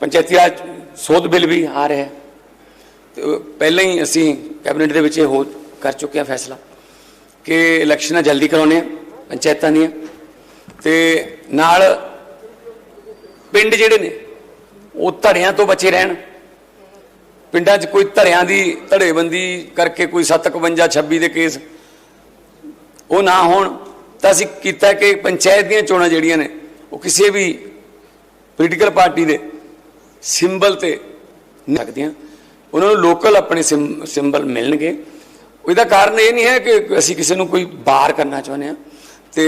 ਪੰਚਾਇਤੀ ਰਾਜ ਸੋਧ ਬਿੱਲ ਵੀ ਆ ਰਿਹਾ ਹੈ। ਪਹਿਲਾਂ ਹੀ ਅਸੀਂ ਕੈਬਨਿਟ ਦੇ ਵਿੱਚ ਇਹ ਹੋ ਕਰ ਚੁੱਕੇ ਹਾਂ ਫੈਸਲਾ ਕਿ ਇਲੈਕਸ਼ਨਾਂ ਜਲਦੀ ਕਰਾਉਣੇ ਆ ਪੰਚਾਇਤਾਂ ਦੀਆਂ। ਤੇ ਨਾਲ ਪਿੰਡ ਜਿਹੜੇ ਨੇ, ਉਹ ਧੜਿਆਂ ਤੋਂ ਬਚੇ ਰਹਿਣ। ਪਿੰਡਾਂ 'ਚ ਕੋਈ ਧੜਿਆਂ ਦੀ ਧੜੇਬੰਦੀ ਕਰਕੇ ਕੋਈ 751 26 ਦੇ ਕੇਸ ਉਹ ਨਾ ਹੋਣ। ਤਾਂ ਅਸੀਂ ਕੀਤਾ ਕਿ ਪੰਚਾਇਤ ਦੀਆਂ ਚੋਣਾਂ ਜਿਹੜੀਆਂ ਨੇ, ਉਹ ਕਿਸੇ ਵੀ ਪੋਲੀਟੀਕਲ ਪਾਰਟੀ ਦੇ ਸਿੰਬਲ ਤੇ ਨਹੀਂ ਸਕਦੀਆਂ ਉਹਨਾਂ ਨੂੰ ਲੋਕਲ ਆਪਣੇ ਸਿੰਬਲ ਮਿਲਣਗੇ। ਇਹਦਾ ਕਾਰਨ ਇਹ ਨਹੀਂ ਹੈ ਕਿ ਅਸੀਂ ਕਿਸੇ ਨੂੰ ਕੋਈ ਬਾਹਰ ਕਰਨਾ ਚਾਹੁੰਦੇ ਆ ਤੇ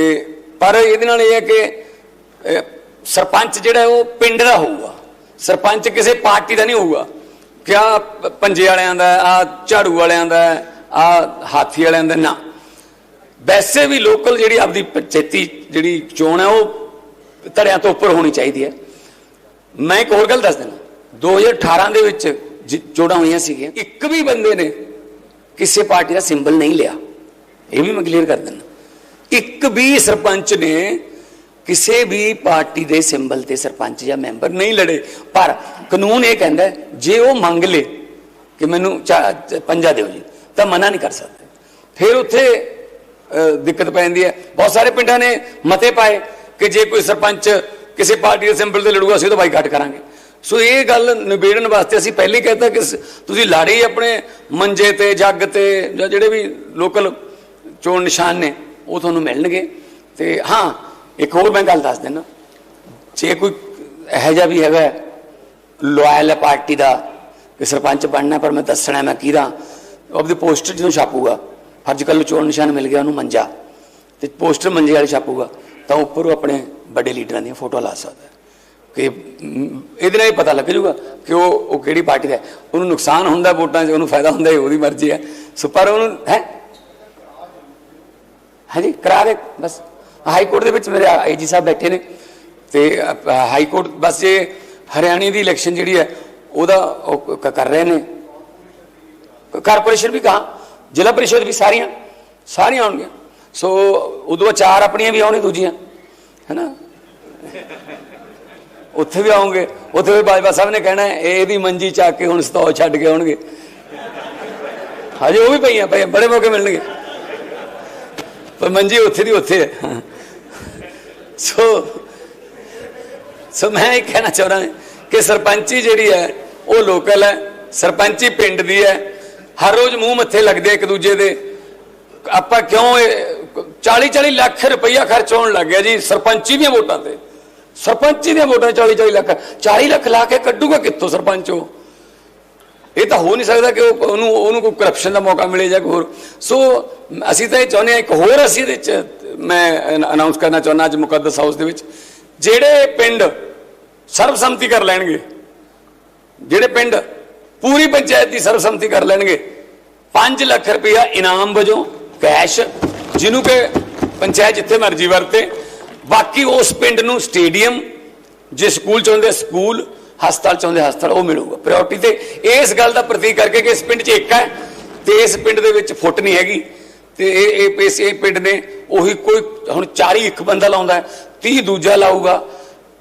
ਪਰ ਇਹਦੇ ਨਾਲ ਇਹ ਹੈ ਕਿ ਸਰਪੰਚ ਜਿਹੜਾ ਉਹ ਪਿੰਡ ਦਾ ਹੋਊਗਾ। ਸਰਪੰਚ ਕਿਸੇ ਪਾਰਟੀ ਦਾ ਨਹੀਂ ਹੋਊਗਾ। ਕਿਆ ਪੰਜੇ ਵਾਲਿਆਂ ਦਾ ਆ ਝਾੜੂ ਵਾਲਿਆਂ ਦਾ ਆ ਹਾਥੀ ਵਾਲਿਆਂ ਦਾ ਨਾ। ਵੈਸੇ ਵੀ ਲੋਕਲ ਜਿਹੜੀ ਆਪਦੀ ਪੰਚਾਇਤੀ ਜਿਹੜੀ ਚੋਣ ਹੈ, ਉਹ ਧੜਿਆਂ ਤੋਂ ਉੱਪਰ ਹੋਣੀ ਚਾਹੀਦੀ ਹੈ। ਮੈਂ ਇੱਕ ਹੋਰ ਗੱਲ ਦੱਸ ਦਿੰਦਾ। 2018 ਦੇ ਵਿੱਚ ਜ- ਚੋਣਾਂ ਹੋਈਆਂ ਸੀਗੀਆਂ। ਇੱਕ ਵੀ ਬੰਦੇ ਨੇ ਕਿਸੇ ਪਾਰਟੀ ਦਾ ਸਿੰਬਲ ਨਹੀਂ ਲਿਆ। ਇਹ ਵੀ ਮੈਂ ਕਲੀਅਰ ਕਰ ਦਿੰਦਾ। ਇੱਕ ਵੀ ਸਰਪੰਚ ਨੇ ਕਿਸੇ ਵੀ ਪਾਰਟੀ ਦੇ ਸਿੰਬਲ ਤੇ ਸਰਪੰਚ ਜਾਂ ਮੈਂਬਰ ਨਹੀਂ ਲੜੇ। ਪਰ ਕਾਨੂੰਨ ਇਹ ਕਹਿੰਦਾ ਜੇ ਉਹ ਮੰਗ ਲੇ ਕਿ ਮੈਨੂੰ ਚਾ- ਪੰਜਾ ਦਿਓ ਜੀ, ਤਾਂ ਮਨਾ ਨਹੀਂ ਕਰ ਸਕਦੇ। ਫਿਰ ਉੱਥੇ ਦਿੱਕਤ ਪੈ ਜਾਂਦੀ ਹੈ। ਬਹੁਤ ਸਾਰੇ ਪਿੰਡਾਂ ਨੇ ਮਤੇ ਪਾਏ ਕਿ ਜੇ ਕੋਈ ਸਰਪੰਚ ਕਿਸੇ ਪਾਰਟੀ ਦੇ ਸਿੰਬਲ ਤੇ ਲੜੂਗਾ, ਅਸੀਂ ਉਹਦਾ ਬਾਈਕਾਟ ਕਰਾਂਗੇ। ਸੋ ਇਹ ਗੱਲ ਨਿਬੇੜਨ ਵਾਸਤੇ ਅਸੀਂ ਪਹਿਲੇ ਕਹਿਤਾ ਕਿ ਤੁਸੀਂ ਲਾੜੇ ਆਪਣੇ ਮੰਜੇ ਤੇ, ਜੱਗ ਤੇ ਜਾਂ ਜਿਹੜੇ ਵੀ ਲੋਕਲ ਚੋਣ ਨਿਸ਼ਾਨ ਨੇ, ਉਹ ਤੁਹਾਨੂੰ ਮਿਲਣਗੇ। ਤੇ ਹਾਂ, ਇੱਕ ਹੋਰ ਮੈਂ ਗੱਲ ਦੱਸ ਦਿੰਦਾ। ਜੇ ਕੋਈ ਇਹੋ ਜਿਹਾ ਵੀ ਹੈਗਾ ਲਾਇਲ ਪਾਰਟੀ ਦਾ ਕਿ ਸਰਪੰਚ ਬਣਨਾ, ਪਰ ਮੈਂ ਦੱਸਣਾ, ਮੈਂ ਕਿਹਦਾ ਆਪਦੀ ਪੋਸਟਰ ਜਦੋਂ ਛਾਪੂਗਾ। ਅੱਜ ਕੱਲ੍ਹ ਚੋਣ ਨਿਸ਼ਾਨ ਮਿਲ ਗਿਆ, ਉਹਨੂੰ ਮੰਜਾ। ਤੇ ਪੋਸਟਰ ਮੰਜੇ ਵਾਲੇ ਛਾਪੂਗਾ, ਤਾਂ ਉੱਪਰ ਉਹ ਆਪਣੇ ਵੱਡੇ ਲੀਡਰਾਂ ਦੀਆਂ ਫੋਟੋ ਲਾ ਸਕਦਾ ਕਿ ਇਹਦੇ ਨਾਲ ਹੀ ਪਤਾ ਲੱਗ ਜੂਗਾ ਕਿ ਉਹ ਉਹ ਕਿਹੜੀ ਪਾਰਟੀ ਦਾ ਉਹਨੂੰ ਨੁਕਸਾਨ ਹੁੰਦਾ ਵੋਟਾਂ 'ਚ, ਉਹਨੂੰ ਫਾਇਦਾ ਹੁੰਦਾ ਇਹ ਉਹਦੀ ਮਰਜ਼ੀ ਹੈ। ਸੋ, ਪਰ ਉਹਨੂੰ, ਹੈ? ਹਾਂਜੀ, ਕਰਾ ਦੇ, ਬਸ। ਹਾਈ ਕੋਰਟ ਦੇ ਵਿੱਚ ਮੇਰੇ ਆਈਜੀ ਸਾਹਿਬ ਬੈਠੇ ਨੇ। ਤੇ ਹਾਈ ਕੋਰਟ ਬਸ ਇਹ ਹਰਿਆਣੇ ਦੀ ਇਲੈਕਸ਼ਨ ਜਿਹੜੀ ਹੈ, ਉਹਦਾ ਉਹ ਕਰ ਰਹੇ ਨੇ। ਕਾਰਪੋਰੇਸ਼ਨ ਵੀ ਕਹਾ? ਜ਼ਿਲ੍ਹਾ ਪਰਿਸ਼ਦ ਵੀ ਸਾਰੀਆਂ ਸਾਰੀਆਂ ਆਉਣਗੀਆਂ। ਸੋ ਉਦੋਂ ਚਾਰ ਆਪਣੀਆਂ ਵੀ ਆਉਣੀ ਦੂਜੀਆਂ। ਹੈਨਾ? ਉੱਥੇ ਵੀ ਆਉਂਗੇ। ਉੱਥੇ ਵੀ ਬਾਜਵਾ ਸਾਹਿਬ ਨੇ ਕਹਿਣਾ, ਇਹ ਇਹਦੀ ਮੰਜੀ ਚੱਕ ਕੇ ਹੁਣ ਸਤੌ ਛੱਡ ਕੇ ਆਉਣਗੇ। ਹਜੇ ਉਹ ਵੀ ਪਈਆਂ ਪਈਆਂ, ਬੜੇ ਮੌਕੇ ਮਿਲਣਗੇ। ਪਰ ਮੰਜੀ ਉੱਥੇ ਦੀ ਉੱਥੇ ਹੈ। ਸੋ ਸੋ ਮੈਂ ਇਹ ਕਹਿਣਾ ਚਾਹੁੰਦਾ ਕਿ ਸਰਪੰਚੀ ਜਿਹੜੀ ਹੈ, ਉਹ ਲੋਕਲ ਹੈ। ਸਰਪੰਚੀ ਪਿੰਡ ਦੀ ਹੈ। ਹਰ ਰੋਜ਼ ਮੂੰਹ ਮੱਥੇ ਲੱਗਦੇ ਇੱਕ ਦੂਜੇ ਦੇ। ਆਪਾਂ ਕਿਉਂ 40 40 ਲੱਖ ਰੁਪਈਆ ਖਰਚ ਹੋਣ ਲੱਗ ਗਿਆ ਜੀ ਸਰਪੰਚੀ ਦੀਆਂ ਵੋਟਾਂ ਤੇ। ਸਰਪੰਚੀ ਦੀਆਂ ਵੋਟਾਂ 40 40 ਲੱਖ। 40 ਲੱਖ ਲਾ ਕੇ ਕੱਢੂਗਾ ਕਿੱਥੋਂ ਸਰਪੰਚ ਉਹ? ਇਹ ਤਾਂ ਹੋ ਨਹੀਂ ਸਕਦਾ ਕਿ ਉਹ ਉਹਨੂੰ ਉਹਨੂੰ ਕੋਈ ਕਰਪਸ਼ਨ ਦਾ ਮੌਕਾ ਮਿਲੇ ਜਾਂ ਕੋਈ ਹੋਰ। ਸੋ ਅਸੀਂ ਤਾਂ ਇਹ ਚਾਹੁੰਦੇ ਹਾਂ ਇੱਕ ਹੋਰ ਅਸੀਂ ਇਹਦੇ ਵਿੱਚ ਮੈਂ ਅਨਾਉਂਸ ਕਰਨਾ ਚਾਹੁੰਦਾ ਅੱਜ ਮੁਕੱਦਸ ਹਾਊਸ ਦੇ ਵਿੱਚ। ਜਿਹੜੇ ਪਿੰਡ ਸਰਬਸੰਮਤੀ ਕਰ ਲੈਣਗੇ, ਜਿਹੜੇ ਪਿੰਡ ਪੂਰੀ ਪੰਚਾਇਤ ਦੀ ਸਰਬਸੰਮਤੀ ਕਰ ਲੈਣਗੇ। 5 ਲੱਖ ਰੁਪਇਆ ਇਨਾਮ ਵਜੋਂ ਕੈਸ਼ ਜਿਹਨੂੰ ਕਿ ਪੰਚਾਇਤ ਜਿੱਥੇ ਮਰਜ਼ੀ ਵਰਤੇ। ਬਾਕੀ ਉਸ ਪਿੰਡ ਨੂੰ ਸਟੇਡੀਅਮ ਜੇ ਸਕੂਲ ਚਾਹੁੰਦੇ ਸਕੂਲ ਹਸਪਤਾਲ ਚਾਹੁੰਦੇ ਹਸਪਤਾਲ ਉਹ ਮਿਲੂਗਾ। ਪ੍ਰਾਇੋਰਟੀ ਤੇ ਇਸ ਗੱਲ ਦਾ ਪ੍ਰਤੀਕ ਕਰਕੇ ਕਿ ਇਸ ਪਿੰਡ 'ਚ ਇੱਕ ਹੈ ਤੇ ਇਸ ਪਿੰਡ ਦੇ ਵਿੱਚ ਫੁੱਟ ਨਹੀਂ ਹੈਗੀ। ਤੇ ਇਹ ਇਹ ਇਸ ਪਿੰਡ ਨੇ ਉਹੀ ਕੋਈ ਹੁਣ 40 ਇੱਕ ਬੰਦਾ ਲਾਉਂਦਾ ਹੈ, 30 ਦੂਜਾ ਲਾਊਗਾ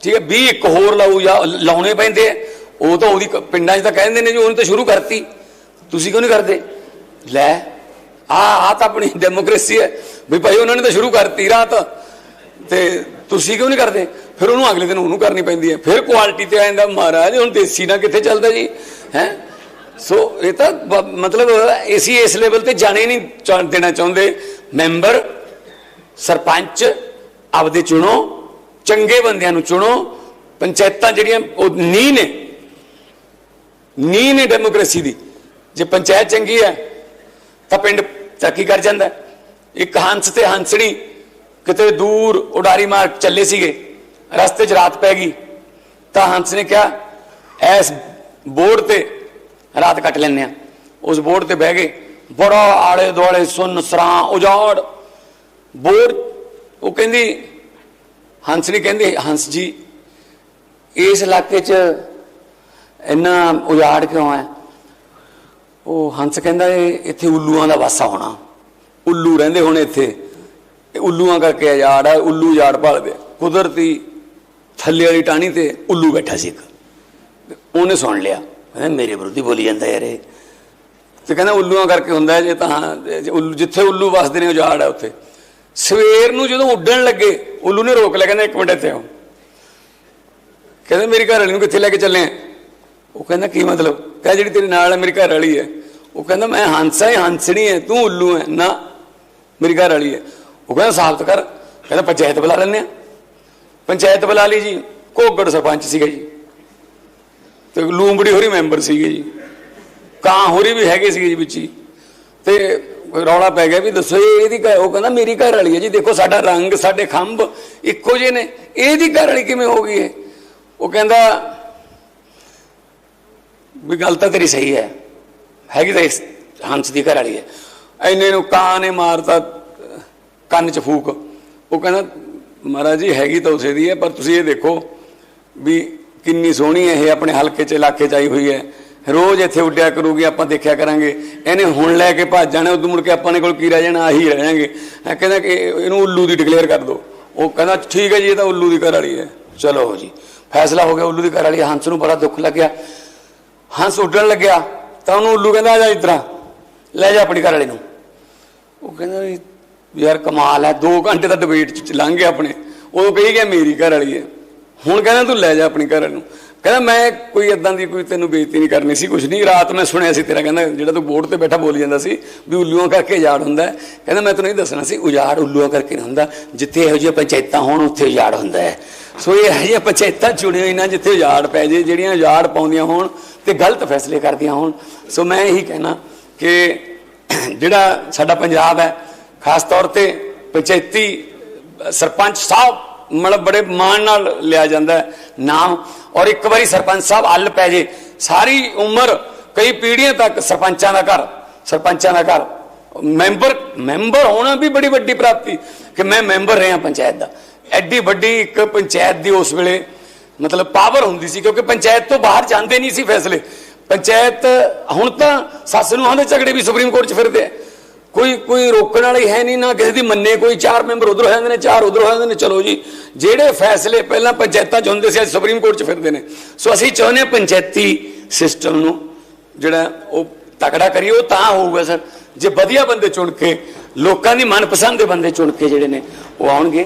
ਠੀਕ ਹੈ 20 ਇੱਕ ਹੋਰ ਲਾਊ ਜਾਂ ਲਾਉਣੇ ਪੈਂਦੇ ਆ ਉਹ ਤਾਂ ਉਹਦੀ ਕ- ਪਿੰਡਾਂ 'ਚ ਤਾਂ ਕਹਿੰਦੇ ਨੇ ਜੀ, ਉਹਨੇ ਤਾਂ ਸ਼ੁਰੂ ਕਰਤੀ। ਤੁਸੀਂ ਕਿਉਂ ਨਹੀਂ ਕਰਦੇ? ਲੈ, ਆ ਆ ਤਾਂ ਆਪਣੀ ਡੈਮੋਕ੍ਰੇਸੀ ਹੈ। ਵੀ ਭਾਈ ਉਹਨਾਂ ਨੇ ਤਾਂ ਸ਼ੁਰੂ ਕਰਤੀ ਰਾਤ। ਤੇ ਤੁਸੀਂ ਕਿਉਂ ਨਹੀਂ ਕਰਦੇ? ਫਿਰ ਉਹਨੂੰ ਅਗਲੇ ਦਿਨ ਉਹਨੂੰ ਕਰਨੀ ਪੈਂਦੀ ਹੈ। ਫਿਰ ਕੁਆਲਿਟੀ ਤੇ ਆ ਜਾਂਦਾ, ਮਹਾਰਾਜ, ਹੁਣ ਦੇਸੀ ਨਾ ਕਿੱਥੇ ਚੱਲਦਾ ਜੀ? ਹੈ? ਸੋ, ਇਹ ਤਾਂ ਮਤਲਬ ਅਸੀਂ ਇਸ ਲੈਵਲ ਤੇ ਜਾਣੇ ਨਹੀਂ ਦੇਣਾ ਚਾਹੁੰਦੇ। ਮੈਂਬਰ, ਸਰਪੰਚ, ਆਪਦੇ ਚੁਣੋ। ਚੰਗੇ ਬੰਦਿਆਂ ਨੂੰ ਚੁਣੋ। ਪੰਚਾਇਤਾਂ ਜਿਹੜੀਆਂ, ਉਹ ਨੀਂਹ ਨੇ। ਨੀਂਹ ਨੇ ਡੈਮੋਕ੍ਰੇਸੀ ਦੀ। ਜੇ ਪੰਚਾਇਤ ਚੰਗੀ ਹੈ, ਤਾਂ ਪਿੰਡ ਤਰੱਕੀ ਕਰ ਜਾਂਦਾ ਇੱਕ ਹੰਸ ਤੇ ਹੰਸਣੀ ਕਿਤੇ ਦੂਰ ਉਡਾਰੀ ਮਾਰ ਚੱਲੇ ਸੀਗੇ, ਰਸਤੇ 'ਚ ਰਾਤ ਪੈ ਗਈ, ਤਾਂ ਹੰਸ ਨੇ ਕਿਹਾ, ਐਸ ਬੋਰਡ ਤੇ ਰਾਤ ਕੱਟ ਲੈਂਦੇ ਆ ਉਸ ਬੋਰਡ ਤੇ ਬਹਿ ਗਏ। ਬੜਾ ਆਲੇ ਦੁਆਲੇ ਸੁੰਨ ਸਰਾਂ ਉਜਾੜ। ਬੋਰਡ ਉਹ ਕਹਿੰਦੀ ਹੰਸਣੀ ਕਹਿੰਦੀ, ਹੰਸ ਜੀ, ਇਸ ਇਲਾਕੇ 'ਚ ਇੰਨਾ ਉਜਾੜ ਕਿਉਂ ਹੈ? ਉਹ ਹੰਸ ਕਹਿੰਦਾ ਇਹ ਇੱਥੇ ਉੱਲੂਆਂ ਦਾ ਵਾਸਾ ਹੋਣਾ। ਉੱਲੂ ਰਹਿੰਦੇ ਹੁਣ ਇੱਥੇ। ਉੱਲੂਆਂ ਕਰਕੇ ਉਜਾੜ ਹੈ, ਉੱਲੂ ਉਜਾੜ ਭਾਲਦੇ ਕੁਦਰਤੀ ਥੱਲੇ ਵਾਲੀ ਟਾਣੀ ਤੇ ਉੱਲੂ ਬੈਠਾ ਸੀ ਇੱਕ। ਉਹਨੇ ਸੁਣ ਲਿਆ। ਕਹਿੰਦਾ, ਮੇਰੇ ਵਿਰੁੱਧ ਬੋਲੀ ਜਾਂਦਾ ਯਾਰ ਇਹ। ਤੇ ਕਹਿੰਦਾ, ਉੱਲੂਆਂ ਕਰਕੇ ਹੁੰਦਾ ਜੇ ਤਾਂ, ਜੇ ਉੱਲੂ, ਜਿੱਥੇ ਉੱਲੂ ਵਸਦੇ ਨੇ, ਉਜਾੜ ਹੈ ਉੱਥੇ। ਸਵੇਰ ਨੂੰ ਜਦੋਂ ਉੱਡਣ ਲੱਗੇ, ਉੱਲੂ ਨੇ ਰੋਕ ਲਿਆ। ਕਹਿੰਦਾ, ਇੱਕ ਮਿੰਟ ਇੱਥੇ ਆਓ। ਕਹਿੰਦੇ, ਮੇਰੀ ਘਰ ਵਾਲੀ ਨੂੰ ਕਿੱਥੇ ਲੈ ਕੇ ਚੱਲੇ ਉਹ ਕਹਿੰਦਾ, ਕੀ ਮਤਲਬ? ਕਹਿੰਦਾ ਜਿਹੜੀ ਤੇਰੇ ਨਾਲ ਹੈ ਮੇਰੀ ਘਰ ਵਾਲੀ ਹੈ। ਉਹ ਕਹਿੰਦਾ, ਮੈਂ ਹੰਸਾ ਹੈ ਹੰਸਣੀ ਹੈ, ਤੂੰ ਉੱਲੂ ਹੈ। ਨਾ, ਮੇਰੀ ਘਰ ਵਾਲੀ ਹੈ। ਉਹ ਕਹਿੰਦਾ, ਸਾਬਤ ਕਰ। ਕਹਿੰਦਾ, ਪੰਚਾਇਤ ਬੁਲਾ ਲੈਂਦੇ ਆ ਪੰਚਾਇਤ ਬੁਲਾ ਲਈ ਜੀ। ਕੋਗੜ ਸਰਪੰਚ ਸੀਗਾ ਜੀ। ਤੇ ਲੂੰਬੜੀ ਹੋਰੀ ਮੈਂਬਰ ਸੀਗੇ ਜੀ। ਕਾਂ ਹੋਰੀ ਵੀ ਹੈਗੇ ਸੀਗੇ ਜੀ ਵਿੱਚ ਹੀ। ਤੇ ਰੌਲਾ ਪੈ ਗਿਆ ਵੀ ਦੱਸੋ, ਇਹ ਇਹਦੀ ਘਰ- ਉਹ ਕਹਿੰਦਾ, ਮੇਰੀ ਘਰ ਵਾਲੀ ਹੈ ਜੀ। ਦੇਖੋ, ਸਾਡਾ ਰੰਗ, ਸਾਡੇ ਖੰਭ ਇੱਕੋ ਜਿਹੇ ਨੇ। ਇਹਦੀ ਘਰ ਵਾਲੀ ਕਿਵੇਂ ਹੋ ਗਈ ਹੈ? ਉਹ ਕਹਿੰਦਾ ਵੀ ਗੱਲ ਤਾਂ ਤੇਰੀ ਸਹੀ ਹੈ। ਹੈਗੀ ਤਾਂ ਇਸ ਹੰਸ ਦੀ ਘਰ ਵਾਲੀ ਹੈ। ਐਨੇ ਨੂੰ ਕਾਂ ਨੇ ਮਾਰਤਾ, ਕੰਨ ਚ ਫੂਕ। ਉਹ ਕਹਿੰਦਾ, ਮਹਾਰਾਜ ਜੀ, ਹੈਗੀ ਤਾਂ ਉਸੇ ਦੀ ਹੈ, ਪਰ ਤੁਸੀਂ ਇਹ ਦੇਖੋ ਵੀ ਕਿੰਨੀ ਸੋਹਣੀ ਹੈ ਇਹ ਆਪਣੇ ਹਲਕੇ ਚ, ਇਲਾਕੇ ਚ ਆਈ ਹੋਈ ਹੈ। ਰੋਜ਼ ਇੱਥੇ ਉੱਡਿਆ ਕਰੂਗੀ, ਆਪਾਂ ਦੇਖਿਆ ਕਰਾਂਗੇ। ਇਹਨੇ ਹੁਣ ਲੈ ਕੇ ਭੱਜ ਜਾਣਾ, ਉਦੋਂ ਮੁੜ ਕੇ ਆਪਾਂ ਨੇ ਕੋਲ ਕੀ ਰਹਿ ਜਾਣਾ, ਆਹੀ ਰਹਿ ਜਾਾਂਗੇ ਕਹਿੰਦਾ ਕਿ ਇਹਨੂੰ ਉੱਲੂ ਦੀ ਡਿਕਲੇਅਰ ਕਰ ਦਿਓ। ਉਹ ਕਹਿੰਦਾ, ਠੀਕ ਹੈ ਜੀ, ਇਹ ਤਾਂ ਉੱਲੂ ਦੀ ਘਰ ਵਾਲੀ ਹੈ। ਚਲੋ ਜੀ, ਫੈਸਲਾ ਹੋ ਗਿਆ, ਉੱਲੂ ਦੀ ਘਰ ਵਾਲੀ ਹੰਸ ਨੂੰ ਬੜਾ ਦੁੱਖ ਲੱਗਿਆ। ਹੰਸ ਉੱਡਣ ਲੱਗਿਆ ਤਾਂ ਉਹਨੂੰ ਉੱਲੂ ਕਹਿੰਦਾ, ਆ ਜਾ ਇਤਰਾ ਲੈ ਜਾ ਆਪਣੀ ਘਰ ਵਾਲੇ ਨੂੰ। ਉਹ ਕਹਿੰਦਾ ਵੀ, ਯਾਰ ਕਮਾਲ ਹੈ 2 ਘੰਟੇ ਦਾ ਡਿਬੇਟ ਚ ਲੰਘ ਗਿਆ ਆਪਣੇ। ਉਦੋਂ ਕਹੀ ਗਿਆ, ਮੇਰੀ ਘਰ ਵਾਲੀ ਹੈ। ਹੁਣ ਕਹਿੰਦਾ, ਤੂੰ ਲੈ ਜਾ ਆਪਣੀ ਘਰ ਵਾਲੀ ਨੂੰ। ਕਹਿੰਦਾ, ਮੈਂ ਕੋਈ ਇਦਾਂ ਦੀ ਕੋਈ ਤੈਨੂੰ ਬੇਇੱਜ਼ਤੀ ਨਹੀਂ ਕਰਨੀ ਸੀ ਕੁਝ ਨਹੀਂ। ਰਾਤ ਮੈਂ ਸੁਣਿਆ ਸੀ ਤੇਰਾ ਕਹਿੰਦਾ, ਜਿਹੜਾ ਤੂੰ ਬੋਰਡ ਤੇ ਬੈਠਾ ਬੋਲੀ ਜਾਂਦਾ ਸੀ ਵੀ ਉੱਲੂਆਂ ਕਰਕੇ ਉਜਾੜ ਹੁੰਦਾ ਕਹਿੰਦਾ, ਮੈਂ ਤੈਨੂੰ ਇਹ ਦੱਸਣਾ ਸੀ, ਉਜਾੜ ਉੱਲੂਆਂ ਕਰਕੇ ਨਹੀਂ ਹੁੰਦਾ। ਜਿੱਥੇ ਇਹੋ ਜਿਹੀਆਂ ਪੰਚਾਇਤਾਂ ਹੋਣ, ਉੱਥੇ ਉਜਾੜ ਹੁੰਦਾ ਹੈ। ਸੋ ਇਹ ਇਹੋ ਜਿਹੀਆਂ ਪੰਚਾਇਤਾਂ ਚੁਣਿਓ ਇਹਨਾਂ, ਜਿੱਥੇ ਉਜਾੜ ਪੈ ਜੇ, ਜਿਹੜੀਆਂ ਉਜਾੜ ਪਾਉਂਦੀਆਂ ਹੋਣ ਤੇ ਗਲਤ ਫੈਸਲੇ ਕਰਦੀਆਂ ਹੋਣ। ਸੋ ਮੈਂ ਇਹੀ ਕਹਿਣਾ ਕਿ ਜਿਹੜਾ ਸਾਡਾ ਪੰਜਾਬ ਹੈ, ਖਾਸ ਤੌਰ ਤੇ ਪੰਚਾਇਤੀ ਸਰਪੰਚ ਸਾਹਿਬ ਮਤਲਬ ਬੜੇ ਮਾਣ ਨਾਲ ਲਿਆ ਜਾਂਦਾ ਨਾਮ। ਔਰ ਇੱਕ ਵਾਰੀ ਸਰਪੰਚ ਸਾਹਿਬ ਹੱਲ ਪੈ ਜੇ, ਸਾਰੀ ਉਮਰ ਕਈ ਪੀੜ੍ਹੀਆਂ ਤੱਕ ਸਰਪੰਚਾਂ ਦਾ ਘਰ, ਸਰਪੰਚਾਂ ਦਾ ਘਰ। ਮੈਂਬਰ ਮੈਂਬਰ ਹੋਣਾ ਵੀ ਬੜੀ ਵੱਡੀ ਪ੍ਰਾਪਤੀ ਕਿ ਮੈਂ ਮੈਂਬਰ ਰਿਹਾ ਪੰਚਾਇਤ ਦਾ। ਐਡੀ ਵੱਡੀ ਇੱਕ ਪੰਚਾਇਤ ਦੀ ਉਸ ਵੇਲੇ ਮਤਲਬ ਪਾਵਰ ਹੁੰਦੀ ਸੀ ਕਿਉਂਕਿ ਪੰਚਾਇਤ ਤੋਂ ਬਾਹਰ ਜਾਂਦੇ ਨਹੀਂ ਸੀ ਫੈਸਲੇ। ਪੰਚਾਇਤ, ਹੁਣ ਤਾਂ ਸੱਸ ਨੂੰ ਆਂਦੇ ਝਗੜੇ ਵੀ ਸੁਪਰੀਮ ਕੋਰਟ 'ਚ ਫਿਰਦੇ ਆ। ਕੋਈ ਕੋਈ ਰੋਕਣ ਵਾਲੀ ਹੈ ਨਹੀਂ ਨਾ ਕਿਸੇ ਦੀ ਮੰਨੇ, ਕੋਈ ਚਾਰ ਮੈਂਬਰ ਉਧਰ ਹੋ ਜਾਂਦੇ ਨੇ, ਚਾਰ ਉਧਰ ਹੋ ਜਾਂਦੇ ਨੇ। ਚਲੋ ਜੀ, ਜਿਹੜੇ ਫੈਸਲੇ ਪਹਿਲਾਂ ਪੰਚਾਇਤਾਂ 'ਚ ਹੁੰਦੇ ਸੀ, ਅੱਜ ਸੁਪਰੀਮ ਕੋਰਟ 'ਚ ਫਿਰਦੇ ਨੇ। ਸੋ ਅਸੀਂ ਚਾਹੁੰਦੇ ਹਾਂ ਪੰਚਾਇਤੀ ਸਿਸਟਮ ਨੂੰ ਜਿਹੜਾ ਉਹ ਤਕੜਾ ਕਰੀਏ, ਉਹ ਤਾਂ ਹੋਊਗਾ ਸਰ। ਜੇ ਵਧੀਆ ਬੰਦੇ ਚੁਣ ਕੇ, ਲੋਕਾਂ ਦੀ ਮਨਪਸੰਦ ਦੇ ਬੰਦੇ ਚੁਣ ਕੇ ਜਿਹੜੇ ਨੇ, ਉਹ ਆਉਣਗੇ।